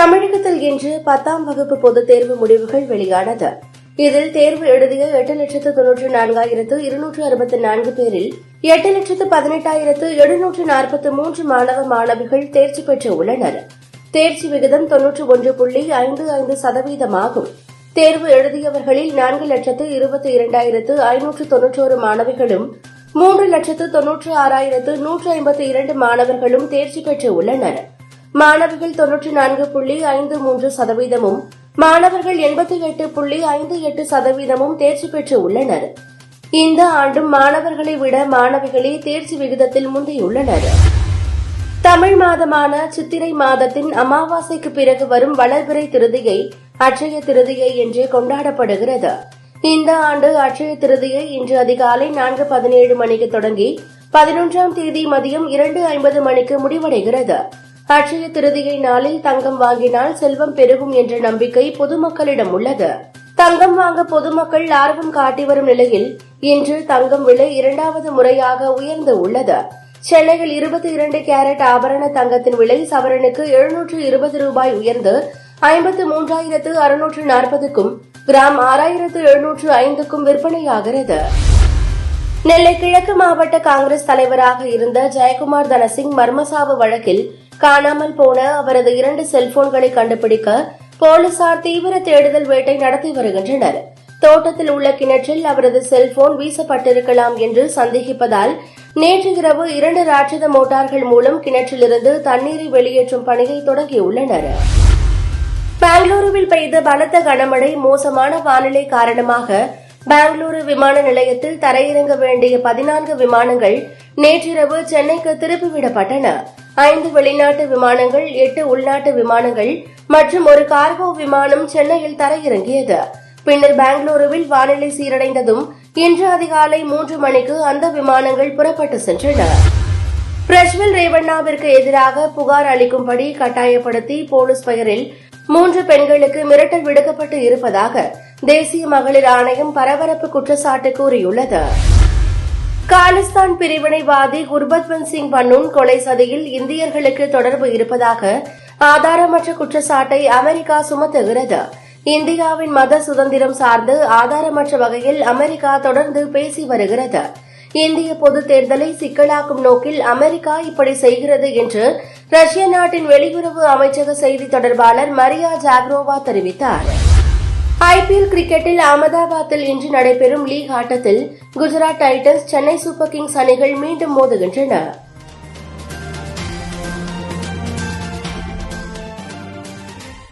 தமிழகத்தில் இன்று பத்தாம் வகுப்பு பொதுத் தேர்வு முடிவுகள் வெளியானது. இதில் தேர்வு எழுதிய எட்டு லட்சத்து தொன்னூற்று நான்காயிரத்து இருநூற்று அறுபத்தி நான்கு பேரில் எட்டு லட்சத்து பதினெட்டாயிரத்து எழுநூற்று நாற்பத்தி மூன்று மாணவ மாணவிகள் தேர்ச்சி பெற்று உள்ளனர். தேர்ச்சி விகிதம் தொன்னூற்று ஒன்று புள்ளி ஐந்து ஐந்து சதவீதமாகும். தேர்வு எழுதியவர்களில் நான்கு லட்சத்து இருபத்தி இரண்டாயிரத்து ஐநூற்று தொன்னூற்றோரு மாணவிகளும் மூன்று லட்சத்து தொன்னூற்று ஆறாயிரத்து நூற்று ஐம்பத்தி இரண்டு மாணவர்களும் தேர்ச்சி பெற்று உள்ளனர். மாணவிகள் தொன்னூற்றி நான்கு புள்ளி ஐந்து மூன்று சதவீதமும் மாணவர்கள் எண்பத்தி எட்டு புள்ளி ஐந்து எட்டு சதவீதமும் தேர்ச்சி பெற்று உள்ளனர். இந்த ஆண்டும் மாணவர்களை விட மாணவிகளே தேர்ச்சி விகிதத்தில் முந்தையுள்ளனர். தமிழ் மாதமான சித்திரை மாதத்தின் அமாவாசைக்கு பிறகு வரும் வளர்பிறை திருதியை அட்சய திருதியை என்று கொண்டாடப்படுகிறது. இந்த ஆண்டு அட்சய திருதியை இன்று அதிகாலை நான்கு பதினேழு மணிக்கு தொடங்கி பதினொன்றாம் தேதி மதியம் இரண்டு ஐம்பது மணிக்கு முடிவடைகிறது. அட்சய திருதியை நாளில் தங்கம் வாங்கினால் செல்வம் பெருகும் என்ற நம்பிக்கை பொதுமக்களிடம் உள்ளது. தங்கம் வாங்க பொதுமக்கள் ஆர்வம் காட்டி வரும் நிலையில் இன்று தங்கம் விலை இரண்டாவது முறையாக உயர்ந்து உள்ளது. சென்னையில் இருபத்தி இரண்டு கேரட் ஆபரண தங்கத்தின் விலை சவரனுக்கு எழுநூற்று இருபது ரூபாய் உயர்ந்து ஐம்பத்து மூன்றாயிரத்து அறுநூற்று நாற்பதுக்கும் கிராம் ஆறாயிரத்து எழுநூற்று ஐந்துக்கும் விற்பனையாகிறது. நெல்லை கிழக்கு மாவட்ட காங்கிரஸ் தலைவராக இருந்த ஜெயக்குமார் தனசிங் மர்மசாவு வழக்கில் காணாமல் போன அவரது இரண்டு செல்போன்களை கண்டுபிடிக்க போலீசார் தீவிர தேடுதல் வேட்டை நடத்தி வருகின்றனர். தோட்டத்தில் உள்ள கிணற்றில் அவரது செல்போன் வீசப்பட்டிருக்கலாம் என்று சந்தேகிப்பதால் நேற்று இரவு இரண்டு ராட்சத மோட்டார்கள் மூலம் கிணற்றிலிருந்து தண்ணீரை வெளியேற்றும் பணியை தொடங்கியுள்ளனர். பெங்களூருவில் பெய்த பலத்த கனமழை மோசமான வானிலை காரணமாக பெங்களூரு விமான நிலையத்தில் தரையிறங்க வேண்டிய பதினான்கு விமானங்கள் நேற்றிரவு சென்னைக்கு திருப்பிவிடப்பட்டன ஐந்து வெளிநாட்டு விமானங்கள் எட்டு உள்நாட்டு விமானங்கள் மற்றும் ஒரு கார்கோ விமானம் சென்னையில் தரையிறங்கியது. பின்னர் பெங்களூருவில் வானிலை சீரடைந்ததும் இன்று அதிகாலை மூன்று மணிக்கு அந்த விமானங்கள் புறப்பட்டு சென்றன. பிரஜ்வல் ரேவண்ணாவிற்கு எதிராக புகார் அளிக்கும்படி கட்டாயப்படுத்தி போலீஸ் பெயரில் மூன்று பெண்களுக்கு மிரட்டல் விடுக்கப்பட்டு இருப்பதாக தேசிய மகளிர் ஆணையம் பரபரப்பு குற்றச்சாட்டு கூறியுள்ளது. காலிஸ்தான் பிரிவினைவாதி குர்பத்வந்த் சிங் பன்னூன் கொலை சதியில் இந்தியர்களுக்கு தொடர்பு இருப்பதாக ஆதாரமற்ற குற்றச்சாட்டை அமெரிக்கா சுமத்துகிறது. இந்தியாவின் மத சுதந்திரம் சார்ந்து ஆதாரமற்ற வகையில் அமெரிக்கா தொடர்ந்து பேசி வருகிறது. இந்திய பொதுத் தேர்தலை சிக்கலாக்கும் நோக்கில் அமெரிக்கா இப்படி செய்கிறது என்று ரஷ்ய நாட்டின் வெளியுறவு அமைச்சக செய்தி தொடர்பாளர் மரியா ஜாக்ரோவா தெரிவித்தார். ஐபிஎல் கிரிக்கெட்டில் அகமதாபாத்தில் இன்று நடைபெறும் லீக் ஆட்டத்தில் Gujarat titans Chennai super kings அணிகள் மீண்டும் மோதுகின்றன.